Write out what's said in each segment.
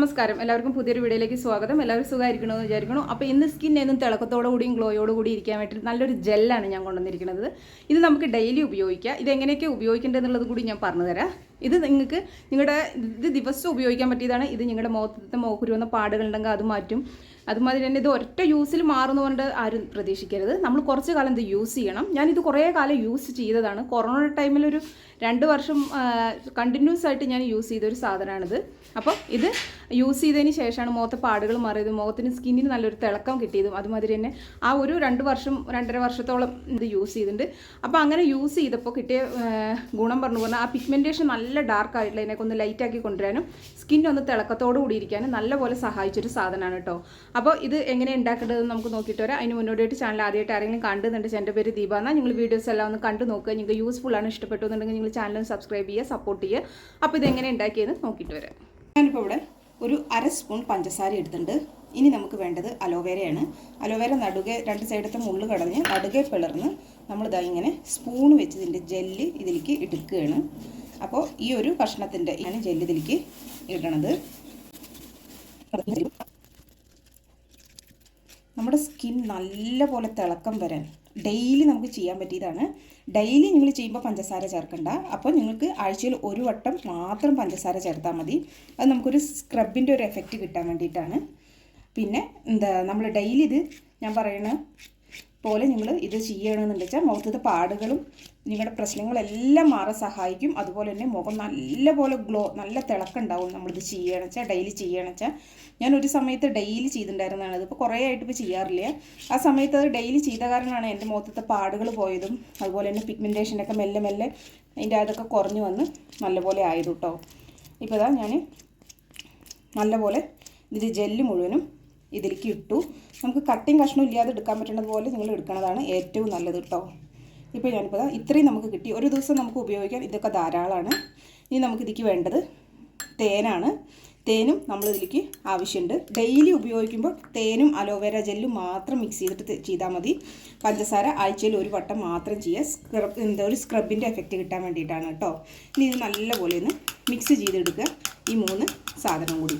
നമസ്കാരം. എല്ലാവർക്കും പുതിയൊരു വീഡിയോയിലേക്ക് സ്വാഗതം. എല്ലാവരും സുഖമായിരിക്കണമെന്ന് വിചാരിക്കണം അപ്പോൾ ഇന്ന് സ്കിൻ എന്നും തിളക്കത്തോടു കൂടിയും ഗ്ലോയോട് കൂടി ഇരിക്കാൻ വേണ്ടി നല്ലൊരു ജെല്ലാണ് ഞാൻ കൊണ്ടുവന്നിരിക്കുന്നത്. ഇത് നമുക്ക് ഡെയിലി ഉപയോഗിക്കാം. ഇത് എങ്ങനെയൊക്കെ ഉപയോഗിക്കേണ്ടതെന്നുള്ളത് കൂടി ഞാൻ പറഞ്ഞുതരാം. ഇത് നിങ്ങൾക്ക് നിങ്ങളുടെ ഇത് ദിവസം ഉപയോഗിക്കാൻ പറ്റിയതാണ്. ഇത് നിങ്ങളുടെ മുഖത്തെ മോക്കുരു വന്ന പാടുകളുണ്ടെങ്കിൽ അത് മാറ്റും. അതുമാതിരി തന്നെ ഇത് ഒറ്റ യൂസിൽ മാറുന്നതുകൊണ്ട് ആരും പ്രതീക്ഷിക്കരുത്. നമ്മൾ കുറച്ച് കാലം ഇത് യൂസ് ചെയ്യണം. ഞാനിത് കുറേ കാലം യൂസ് ചെയ്തതാണ്. കൊറോണ ടൈമിൽ ഒരു രണ്ട് വർഷം കണ്ടിന്യൂസ് ആയിട്ട് ഞാൻ യൂസ് ചെയ്തൊരു സാധനമാണിത്. അപ്പോൾ ഇത് യൂസ് ചെയ്തതിന് ശേഷമാണ് മുഖത്തെ പാടുകൾ മാറിയത്. മുഖത്തിന് സ്കിന്നിന് നല്ലൊരു തിളക്കം കിട്ടിയതും അതുമാതിരി തന്നെ ആ ഒരു രണ്ട് വർഷം രണ്ടര വർഷത്തോളം ഇത് യൂസ് ചെയ്തിട്ടുണ്ട്. അപ്പോൾ അങ്ങനെ യൂസ് ചെയ്തപ്പോൾ കിട്ടിയ ഗുണം പറഞ്ഞു പറഞ്ഞാൽ ആ പിഗ്മെന്റേഷൻ നല്ല ഡാർക്ക് ആയിട്ടുള്ള ഇതിനൊക്കെ ഒന്ന് ലൈറ്റാക്കി കൊണ്ടുവരാനും സ്കിൻ ഒന്ന് തിളക്കത്തോടു കൂടി ഇരിക്കാനും നല്ലപോലെ സഹായിച്ചൊരു സാധനമാണ് കേട്ടോ അപ്പോൾ ഇത് എങ്ങനെ ഉണ്ടാക്കേണ്ടതെന്ന് നമുക്ക് നോക്കിയിട്ട് വരാം. അതിന് മുന്നോടിയായിട്ട് ചാനൽ ആദ്യമായിട്ട് ആരെങ്കിലും കണ്ടുന്നുണ്ട് എന്റെ പേര് ദീപ എന്നാൽ നിങ്ങൾ വീഡിയോസ് എല്ലാം ഒന്ന് കണ്ടു നോക്കുക. നിങ്ങൾക്ക് യൂസ്ഫുൾ ആണ് ഇഷ്ടപ്പെട്ടു എന്നുണ്ടെങ്കിൽ നിങ്ങൾ ചാനൽ സബ്സ്ക്രൈബ് ചെയ്യുക സപ്പോർട്ട് ചെയ്യുക. അപ്പോൾ ഇത് എങ്ങനെ ഉണ്ടാക്കിയെന്ന് നോക്കിയിട്ട് വരാം. ഞാനിപ്പോൾ ഇവിടെ ഒരു അര സ്പൂൺ പഞ്ചസാര എടുത്തിട്ടുണ്ട്. ഇനി നമുക്ക് വേണ്ടത് അലോവേരയാണ്. അലോവേര നടുകെ രണ്ട് സൈഡത്തെ മുള്ള് കടഞ്ഞ് നടുകെ പിളർന്ന് നമ്മളിതാ ഇങ്ങനെ സ്പൂൺ വെച്ച് ഇതിന്റെ ജെല്ല് ഇതിലേക്ക് എടുക്കുകയാണ് അപ്പോൾ ഈ ഒരു കഷ്ണത്തിന്റെ ഞാൻ ജെല്ല് ഇതിലേക്ക് ഇടണത്. നമ്മുടെ സ്കിൻ നല്ലപോലെ തിളക്കം വരാൻ ഡെയിലി നമുക്ക് ചെയ്യാൻ പറ്റിയതാണ്. ഡെയിലി നിങ്ങൾ ചെയ്യുമ്പോൾ പഞ്ചസാര ചേർക്കണ്ട. അപ്പോൾ നിങ്ങൾക്ക് ആഴ്ചയിൽ ഒരു വട്ടം മാത്രം പഞ്ചസാര ചേർത്താൽ മതി. അത് നമുക്കൊരു സ്ക്രബിന്റെ ഒരു എഫക്റ്റ് കിട്ടാൻ വേണ്ടിയിട്ടാണ്. പിന്നെ എന്താ നമ്മൾ ഡെയിലി ഇത് ഞാൻ പറയണ പോലെ നിങ്ങൾ ഇത് ചെയ്യണമെന്ന് വെച്ചാൽ മുഖത്തത്തെ പാടുകളും നിങ്ങളുടെ പ്രശ്നങ്ങളെല്ലാം മാറാൻ സഹായിക്കും. അതുപോലെ തന്നെ മുഖം നല്ലപോലെ ഗ്ലോ നല്ല തിളക്കുണ്ടാവും നമ്മളിത് ചെയ്യണം വെച്ചാൽ ഡെയിലി ചെയ്യണം വെച്ചാൽ ഞാൻ ഒരു സമയത്ത് ഡെയിലി ചെയ്തിട്ടുണ്ടായിരുന്നതാണ്. ഇതിപ്പോൾ കുറേ ആയിട്ട് ഇപ്പോൾ ചെയ്യാറില്ല. ആ സമയത്ത് അത് ഡെയിലി ചെയ്ത കാരണമാണ് എന്റെ മുഖത്തത്തെ പാടുകൾ പോയതും അതുപോലെ തന്നെ പിഗ്മെന്റേഷനൊക്കെ മെല്ലെ മെല്ലെ അതിന്റെ അതൊക്കെ കുറഞ്ഞു വന്ന് നല്ലപോലെ ആയത് കേട്ടോ ഇപ്പോൾ ഇതാ ഞാൻ നല്ലപോലെ ഇതിന്റെ ജെല്ല് മുഴുവനും ഇതിലേക്ക് ഇട്ടു. നമുക്ക് കട്ടിങ് കഷ്ണം ഇല്ലാതെ എടുക്കാൻ പറ്റുന്നത് പോലെ നിങ്ങൾ എടുക്കുന്നതാണ് ഏറ്റവും നല്ലത് കേട്ടോ ഇപ്പോൾ ഞാനിപ്പോൾ ഇത്രയും നമുക്ക് കിട്ടി. ഒരു ദിവസം നമുക്ക് ഉപയോഗിക്കാൻ ഇതൊക്കെ ധാരാളമാണ് ഇനി നമുക്ക് ഇതിലേക്ക് വേണ്ടത് തേനാണ്. തേനും നമ്മൾ ഇതിലേക്ക് ആവശ്യമുണ്ട് ഡെയിലി ഉപയോഗിക്കുമ്പോൾ തേനും അലോവേര ജെല്ലും മാത്രം മിക്സ് ചെയ്തിട്ട് ചെയ്താൽ മതി. പഞ്ചസാര ആഴ്ചയിൽ ഒരു വട്ടം മാത്രം ചെയ്യുക. സ്ക്രബ് എന്താ ഒരു സ്ക്രബിന്റെ എഫക്റ്റ് കിട്ടാൻ വേണ്ടിയിട്ടാണ് കേട്ടോ ഇനി ഇത് നല്ലപോലെ ഒന്ന് മിക്സ് ചെയ്തെടുക്കുക. ഈ മൂന്ന് സാധനം കൂടി.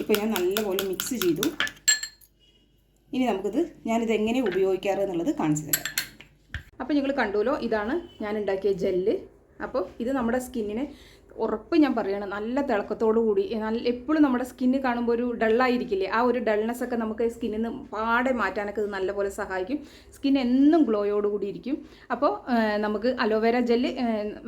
ഇപ്പോൾ ഞാൻ നല്ലപോലെ മിക്സ് ചെയ്തു. ഇനി നമുക്കിത് ഞാനിത് എങ്ങനെ ഉപയോഗിക്കാറ് എന്നുള്ളത് കാണിച്ചു തരാം. അപ്പോൾ നിങ്ങൾ കണ്ടുവല്ലോ ഇതാണ് ഞാൻ ഉണ്ടാക്കിയ ജെല്ല്. അപ്പോൾ ഇത് നമ്മുടെ സ്കിന്നിനെ ഉറപ്പ് ഞാൻ പറയണം നല്ല തിളക്കത്തോടു കൂടി നല്ല എപ്പോഴും നമ്മുടെ സ്കിന്ന് കാണുമ്പോൾ ഒരു ഡള്ളായിരിക്കില്ലേ ആ ഒരു ഡൾനെസ് ഒക്കെ നമുക്ക് സ്കിന്നിൽ നിന്ന് പാടെ മാറ്റാനൊക്കെ ഇത് നല്ലപോലെ സഹായിക്കും. സ്കിൻ എന്നും ഗ്ലോയോടുകൂടി ഇരിക്കും. അപ്പോൾ നമുക്ക് അലോവേര ജെല്ല്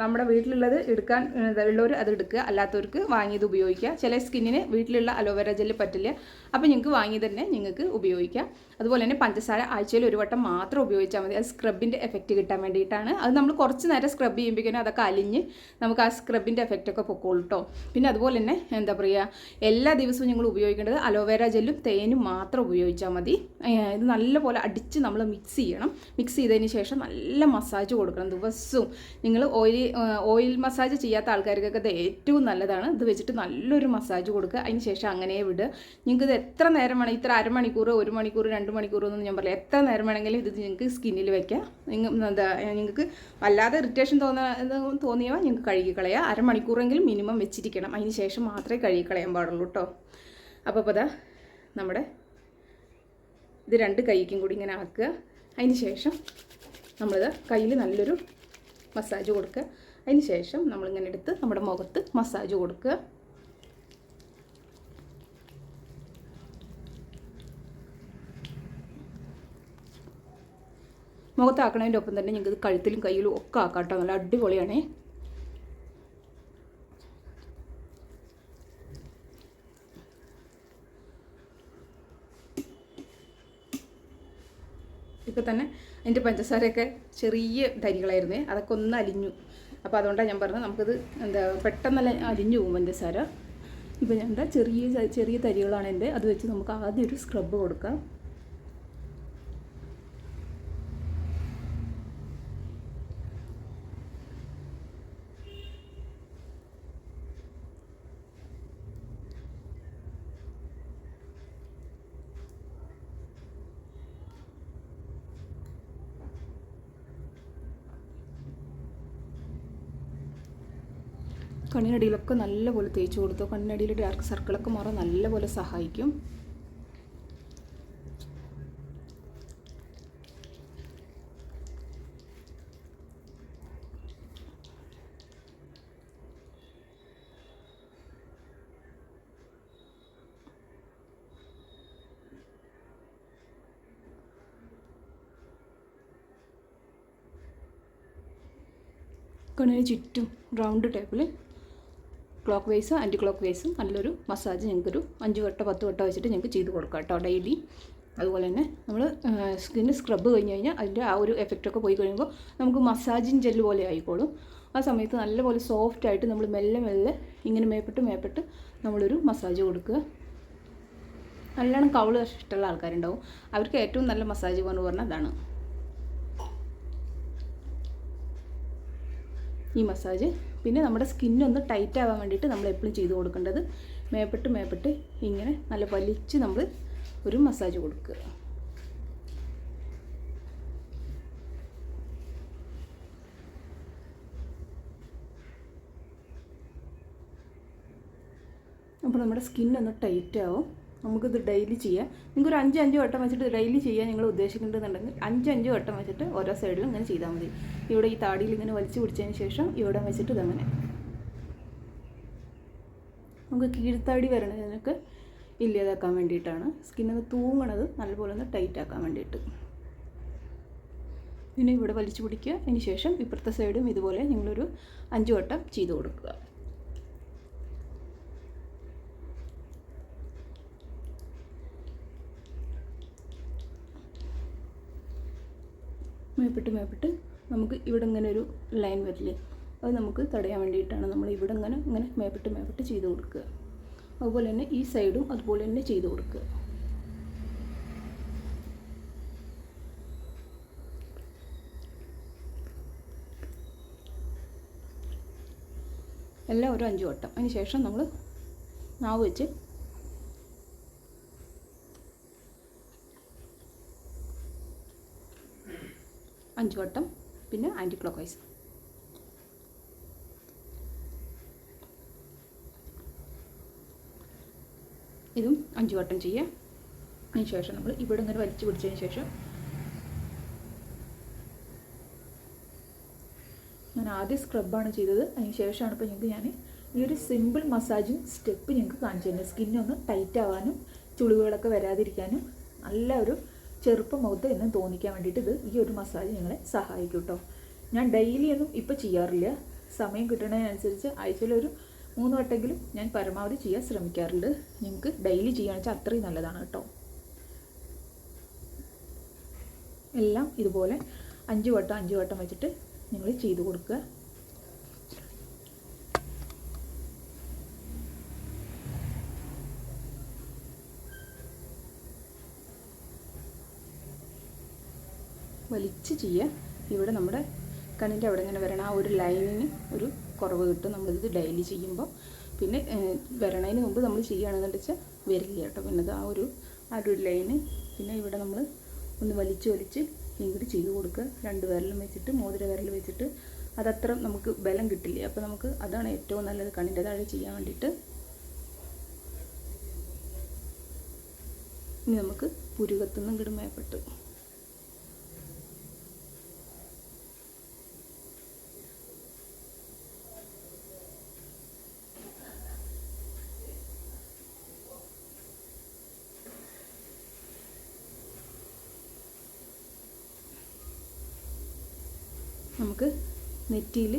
നമ്മുടെ വീട്ടിലുള്ളത് എടുക്കാൻ ഉള്ളവർ അത് എടുക്കുക. അല്ലാത്തവർക്ക് വാങ്ങിയത് ഉപയോഗിക്കുക. ചില സ്കിന്നിന് വീട്ടിലുള്ള അലോവേര ജെല്ല് പറ്റില്ല. അപ്പോൾ നിങ്ങൾക്ക് വാങ്ങി തന്നെ നിങ്ങൾക്ക് ഉപയോഗിക്കാം. അതുപോലെ തന്നെ പഞ്ചസാര ആഴ്ചയിൽ ഒരു വട്ടം മാത്രം ഉപയോഗിച്ചാൽ മതി. അത് സ്ക്രബിന്റെ എഫക്റ്റ് കിട്ടാൻ വേണ്ടിയിട്ടാണ്. അത് നമ്മൾ കുറച്ച് നേരം സ്ക്രബ് ചെയ്യുമ്പോഴേക്കും അതൊക്കെ അലിഞ്ഞ് നമുക്ക് ആ സ്ക്രബിന്റെ എഫക്റ്റ് ഒക്കെ പൊക്കോളൂ കേട്ടോ പിന്നെ അതുപോലെ തന്നെ എന്താ പറയുക എല്ലാ ദിവസവും നിങ്ങൾ ഉപയോഗിക്കേണ്ടത് അലോവേര ജെല്ലും തേനും മാത്രം ഉപയോഗിച്ചാൽ മതി. ഇത് നല്ലപോലെ അടിച്ച് നമ്മൾ മിക്സ് ചെയ്യണം. മിക്സ് ചെയ്തതിന് ശേഷം നല്ല മസാജ് കൊടുക്കണം. ദിവസവും നിങ്ങൾ ഓയിൽ ഓയിൽ മസാജ് ചെയ്യാത്ത ആൾക്കാർക്കൊക്കെ ഇത് ഏറ്റവും നല്ലതാണ്. ഇത് വെച്ചിട്ട് നല്ലൊരു മസാജ് കൊടുക്കുക. അതിന് ശേഷം അങ്ങനെ വിടുക. നിങ്ങൾക്ക് ഇത് എത്ര നേരം വേണം ഇത്ര അരമണിക്കൂർ ഒരു മണിക്കൂർ രണ്ട് മണിക്കൂർ എന്നൊന്നും ഞാൻ പറയാം എത്ര നേരം വേണമെങ്കിലും ഇത് നിങ്ങൾക്ക് സ്കിന്നിൽ എന്താ നിങ്ങൾക്ക് വല്ലാതെ ഇറിറ്റേഷൻ തോന്നുന്ന തോന്നിയവ നിങ്ങൾക്ക് കഴുകി കളയുക അരമണിക്കൂറെങ്കിലും മിനിമം വെച്ചിരിക്കണം. അതിന് ശേഷം മാത്രമേ കഴുകി കളയാൻ പാടുള്ളൂ കേട്ടോ അപ്പോൾ അപ്പോൾ നമ്മുടെ ഇത് രണ്ട് കൈക്കും കൂടി ഇങ്ങനെ ആക്കുക. അതിന് ശേഷം നമ്മളിത് കയ്യിൽ നല്ലൊരു മസാജ് കൊടുക്കുക. അതിന് ശേഷം നമ്മളിങ്ങനെ എടുത്ത് നമ്മുടെ മുഖത്ത് മസാജ് കൊടുക്കുക. മുഖത്താക്കണതിന്റെ ഒപ്പം തന്നെ ഞങ്ങൾക്ക് കഴുത്തിലും കയ്യിലും ഒക്കെ ആക്കാം കേട്ടോ നല്ല അടിപൊളിയാണേ. ഇപ്പം തന്നെ എന്റെ പഞ്ചസാരയൊക്കെ ചെറിയ തരികളായിരുന്നേ അതൊക്കെ ഒന്ന് അലിഞ്ഞു. അപ്പോൾ അതുകൊണ്ടാണ് ഞാൻ പറഞ്ഞത് നമുക്കത് എന്താ പെട്ടെന്നല്ല അലിഞ്ഞു പോകും പഞ്ചസാര. ഇപ്പം ഞാൻ എന്താ ചെറിയ ചെറിയ തരികളാണ് എന്റെ അത് വെച്ച് നമുക്ക് ആദ്യം ഒരു സ്ക്രബ് കൊടുക്കാം. കണ്ണിനടിയിലൊക്കെ നല്ലപോലെ തേച്ച് കൊടുത്തു? കണ്ണിനടിയിൽ ഡാർക്ക് സർക്കിളൊക്കെ മാറാൻ നല്ലപോലെ സഹായിക്കും. കണ്ണിന് ചുറ്റും റൗണ്ട് ടേപ്പിൽ ക്ലോക്ക് വൈസും ആന്റി ക്ലോക്ക് വൈസും നല്ലൊരു മസാജ് ഞങ്ങൾക്കൊരു അഞ്ച് വട്ടം പത്ത് വട്ടം വെച്ചിട്ട് ഞങ്ങൾക്ക് ചെയ്ത് കൊടുക്കാം കേട്ടോ ഡെയിലി അതുപോലെ തന്നെ നമ്മൾ സ്കിന്ന് സ്ക്രബ് കഴിഞ്ഞ് കഴിഞ്ഞാൽ അതിന്റെ ആ ഒരു എഫക്റ്റൊക്കെ പോയി കഴിയുമ്പോൾ നമുക്ക് മസാജിങ് ജെല്ല് പോലെ ആയിക്കോളും. ആ സമയത്ത് നല്ലപോലെ സോഫ്റ്റ് ആയിട്ട് നമ്മൾ മെല്ലെ മെല്ലെ ഇങ്ങനെ മേപ്പെട്ട് മേപ്പെട്ട് നമ്മളൊരു മസാജ് കൊടുക്കുക. നല്ലോണം കവൾ ഇഷ്ടമുള്ള ആൾക്കാരുണ്ടാവും. അവർക്ക് ഏറ്റവും നല്ല മസാജ് എന്ന് പറഞ്ഞാൽ അതാണ്. ഈ മസാജ്. പിന്നെ നമ്മുടെ സ്കിന്നൊന്ന് ടൈറ്റ് ആവാൻ വേണ്ടിയിട്ട് നമ്മൾ എപ്പോഴും ചെയ്ത് കൊടുക്കേണ്ടത് മേപ്പെട്ട് മേപ്പെട്ട് ഇങ്ങനെ നല്ല വലിച്ച് നമ്മൾ ഒരു മസാജ് കൊടുക്കുക. അപ്പോൾ നമ്മുടെ സ്കിന്നൊന്ന് ടൈറ്റ് ആവും. നമുക്കിത് ഡെയിലി ചെയ്യാം. നിങ്ങൾക്ക് ഒരു അഞ്ച് അഞ്ച് വട്ടം വെച്ചിട്ട് ഡെയിലി ചെയ്യാൻ നിങ്ങൾ ഉദ്ദേശിക്കുന്നുണ്ടെന്നുണ്ടെങ്കിൽ അഞ്ച് അഞ്ച് വട്ടം വെച്ചിട്ട് ഓരോ സൈഡിലും ഇങ്ങനെ ചെയ്താൽ മതി. ഇവിടെ ഈ താടിയിൽ ഇങ്ങനെ വലിച്ചു പിടിച്ചതിന് ശേഷം ഇവിടെ വെച്ചിട്ട് ഇതങ്ങനെ. നമുക്ക് കീഴ്ത്താടി വരണതിനൊക്കെ ഇല്ലാതാക്കാൻ വേണ്ടിയിട്ടാണ്. സ്കിന്നൊന്ന് തൂങ്ങണത് നല്ലപോലെ ഒന്ന് ടൈറ്റ് ആക്കാൻ വേണ്ടിയിട്ട്. പിന്നെ ഇവിടെ വലിച്ചു പിടിക്കുക. അതിന് ശേഷം ഇപ്പുറത്തെ സൈഡും ഇതുപോലെ നിങ്ങളൊരു അഞ്ച് വട്ടം ചെയ്ത് കൊടുക്കുക. മേപ്പിട്ട് മേപ്പിട്ട് നമുക്ക് ഇവിടെ ഇങ്ങനെ ഒരു ലൈൻ വരില്ലേ? അത് നമുക്ക് തടയാൻ വേണ്ടിയിട്ടാണ് നമ്മൾ ഇവിടെ ഇങ്ങനെ ഇങ്ങനെ മേപ്പിട്ട് മേപ്പിട്ട് ചെയ്ത് കൊടുക്കുക. അതുപോലെ തന്നെ ഈ സൈഡും അതുപോലെ തന്നെ ചെയ്ത് കൊടുക്കുക. എല്ലാം ഒരു അഞ്ച് വട്ടം. അതിന് ശേഷം നമ്മൾ നാവ് വെച്ച് അഞ്ച് വട്ടം പിന്നെ ആന്റി ക്ലോക്ക് വൈസ് ഇതും അഞ്ച് വട്ടം ചെയ്യുക അതിന് ശേഷം നമ്മൾ ഇവിടെ ഇങ്ങനെ വലിച്ചു പിടിച്ചതിന് ശേഷം ഞാൻ ആദ്യം സ്ക്രബാണ് ചെയ്തത്. അതിന് ശേഷമാണ് ഇപ്പോൾ ഞങ്ങൾക്ക് ഞാൻ ഈ ഒരു സിമ്പിൾ മസാജിങ് സ്റ്റെപ്പ് ഞങ്ങൾക്ക് കാണിച്ചു തരുന്നത്. സ്കിന്നൊന്ന് ടൈറ്റ് ആവാനും ചുളിവുകളൊക്കെ വരാതിരിക്കാനും നല്ല ഒരു ചെറുപ്പം മുഖത്ത് എന്ന് തോന്നിക്കാൻ വേണ്ടിയിട്ട് ഇത് ഈ ഒരു മസാജ് ഞങ്ങളെ സഹായിക്കും കേട്ടോ ഞാൻ ഡെയിലി ഒന്നും ഇപ്പോൾ ചെയ്യാറില്ല. സമയം കിട്ടുന്നതിനനുസരിച്ച് ആഴ്ചയിലൊരു മൂന്ന് വട്ടെങ്കിലും ഞാൻ പരമാവധി ചെയ്യാൻ ശ്രമിക്കാറുണ്ട്. നിങ്ങൾക്ക് ഡെയിലി ചെയ്യുകയാണെന്ന് വെച്ചാൽ അത്രയും നല്ലതാണ് കേട്ടോ എല്ലാം ഇതുപോലെ അഞ്ച് വട്ടം അഞ്ച് വട്ടം വെച്ചിട്ട് നിങ്ങൾ ചെയ്ത് കൊടുക്കുക. വലിച്ച് ചെയ്യുക ഇവിടെ നമ്മുടെ കണ്ണിന്റെ അവിടെ ഇങ്ങനെ വരണം ആ ഒരു ലൈനിന് ഒരു കുറവ് കിട്ടും. നമ്മളിത് ഡെയിലി ചെയ്യുമ്പോൾ. പിന്നെ വരണതിന് മുമ്പ് നമ്മൾ ചെയ്യുകയാണെന്ന് വെച്ചാൽ വരില്ല കേട്ടോ. പിന്നെ ആ ഒരു ആ ഒരു ലൈന് പിന്നെ ഇവിടെ നമ്മൾ ഒന്ന് വലിച്ച് വലിച്ച് ഇങ്ങോട്ട് ചെയ്ത് കൊടുക്കുക. രണ്ട് വിരലും വെച്ചിട്ട് മോതിര വിരൽ വെച്ചിട്ട് അതത്ര നമുക്ക് ബലം കിട്ടില്ല. അപ്പോൾ നമുക്ക് അതാണ് ഏറ്റവും നല്ലത് കണ്ണിന്റെ താഴെ ചെയ്യാൻ വേണ്ടിയിട്ട്. ഇനി നമുക്ക് പുരുകത്തുനിന്ന് ഇങ്ങോട്ട് നമുക്ക് നെറ്റിയിൽ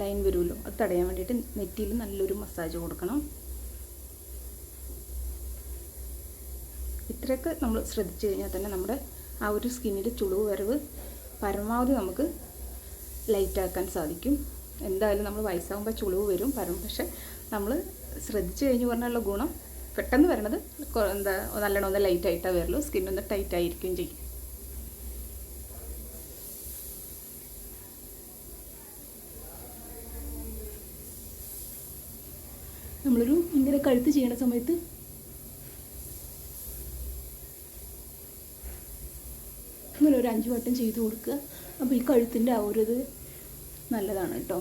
ലൈൻ വരുമല്ലോ. അത് തടയാൻ വേണ്ടിയിട്ട് നെറ്റിയിൽ നല്ലൊരു മസാജ് കൊടുക്കണം. ഇത്രയൊക്കെ നമ്മൾ ശ്രദ്ധിച്ചു കഴിഞ്ഞാൽ തന്നെ നമ്മുടെ ആ ഒരു സ്കിന്നിന്റെ ചുളിവ് വരവ് പരമാവധി നമുക്ക് ലൈറ്റാക്കാൻ സാധിക്കും. എന്തായാലും നമ്മൾ വയസ്സാകുമ്പോൾ ചുളിവ് വരും പരം പക്ഷെ നമ്മൾ ശ്രദ്ധിച്ചു കഴിഞ്ഞ് പറഞ്ഞുള്ള ഗുണം പെട്ടെന്ന് വരണത് എന്താ നല്ലോണം ഒന്ന് ലൈറ്റായിട്ടേ വരുള്ളൂ. സ്കിന്നൊന്ന് ടൈറ്റായിരിക്കുകയും ചെയ്യും നമ്മളൊരു ഇങ്ങനെ കഴുത്ത് ചെയ്യണ സമയത്ത് ഇങ്ങനെ ഒരു അഞ്ച് വട്ടം ചെയ്ത് കൊടുക്കുക. അപ്പോൾ ഈ കഴുത്തിന്റെ ആ ഒരു ഇത് നല്ലതാണ് കേട്ടോ.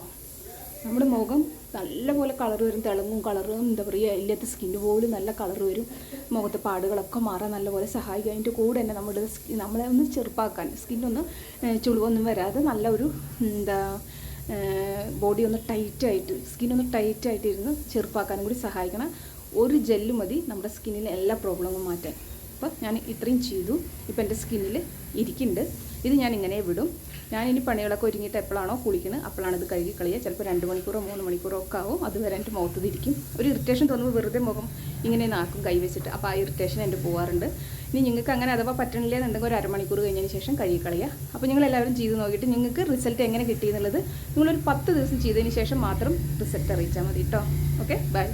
നമ്മുടെ മുഖം നല്ലപോലെ കളർ വരും തിളങ്ങും കളറും. എന്താ പറയുക ഇല്ലാത്ത സ്കിന്ന് പോലും നല്ല കളർ വരും. മുഖത്തെ പാടുകളൊക്കെ മാറാൻ നല്ലപോലെ സഹായിക്കും. അതിന്റെ കൂടെ തന്നെ നമ്മുടെ നമ്മളെ ഒന്ന് ചെറുപ്പാക്കാൻ സ്കിന്നൊന്ന് ചുളിവൊന്നും വരാതെ നല്ല ഒരു എന്താ ബോഡി ഒന്ന് ടൈറ്റായിട്ട് സ്കിന്നൊന്ന് ടൈറ്റായിട്ട് ഇരുന്ന് ചെറുപ്പാക്കാനും കൂടി സഹായിക്കണം. ഒരു ജെല്ല് മതി നമ്മുടെ സ്കിന്നിലെ എല്ലാ പ്രോബ്ലങ്ങളും മാറ്റാൻ. അപ്പോൾ ഞാൻ ഇത്രയും ചെയ്തു. ഇപ്പോൾ എന്റെ സ്കിന്നിൽ ഇരിക്കുന്നുണ്ട് ഇത് ഞാൻ ഇങ്ങനെ വിടും. ഞാനിനി പണികളൊക്കെ ഒരുങ്ങിയിട്ട് എപ്പോഴാണോ കുളിക്കുന്നത് അപ്പോഴാണ് ഇത് കഴുകി കളയുക. ചിലപ്പോൾ രണ്ട് മണിക്കൂറോ മൂന്ന് മണിക്കൂറോ ഒക്കെ ആവും. അതുവരെ എന്റെ മുഖത്ത് ഇരിക്കും ഒരു ഇറിറ്റേഷൻ തോന്നുമ്പോൾ വെറുതെ മുഖം ഇങ്ങനെ നാക്കും കൈവച്ചിട്ട് അപ്പോൾ ആ ഇറിറ്റേഷൻ എന്റെ പോകാറുണ്ട് ഇനി നിങ്ങൾക്ക് അങ്ങനെ അഥവാ പറ്റണില്ല എന്നുണ്ടെങ്കിൽ ഒരു അരമണിക്കൂർ കഴിഞ്ഞതിന് ശേഷം കഴുകി കളയുക. അപ്പോൾ നിങ്ങൾ എല്ലാവരും ചെയ്ത് നോക്കിയിട്ട് നിങ്ങൾക്ക് റിസൾട്ട് എങ്ങനെ കിട്ടി എന്നുള്ളത് നിങ്ങളൊരു പത്ത് ദിവസം ചെയ്തതിന് ശേഷം മാത്രം റിസൾട്ട് അറിയിച്ചാൽ മതി കേട്ടോ ഓക്കെ ബൈ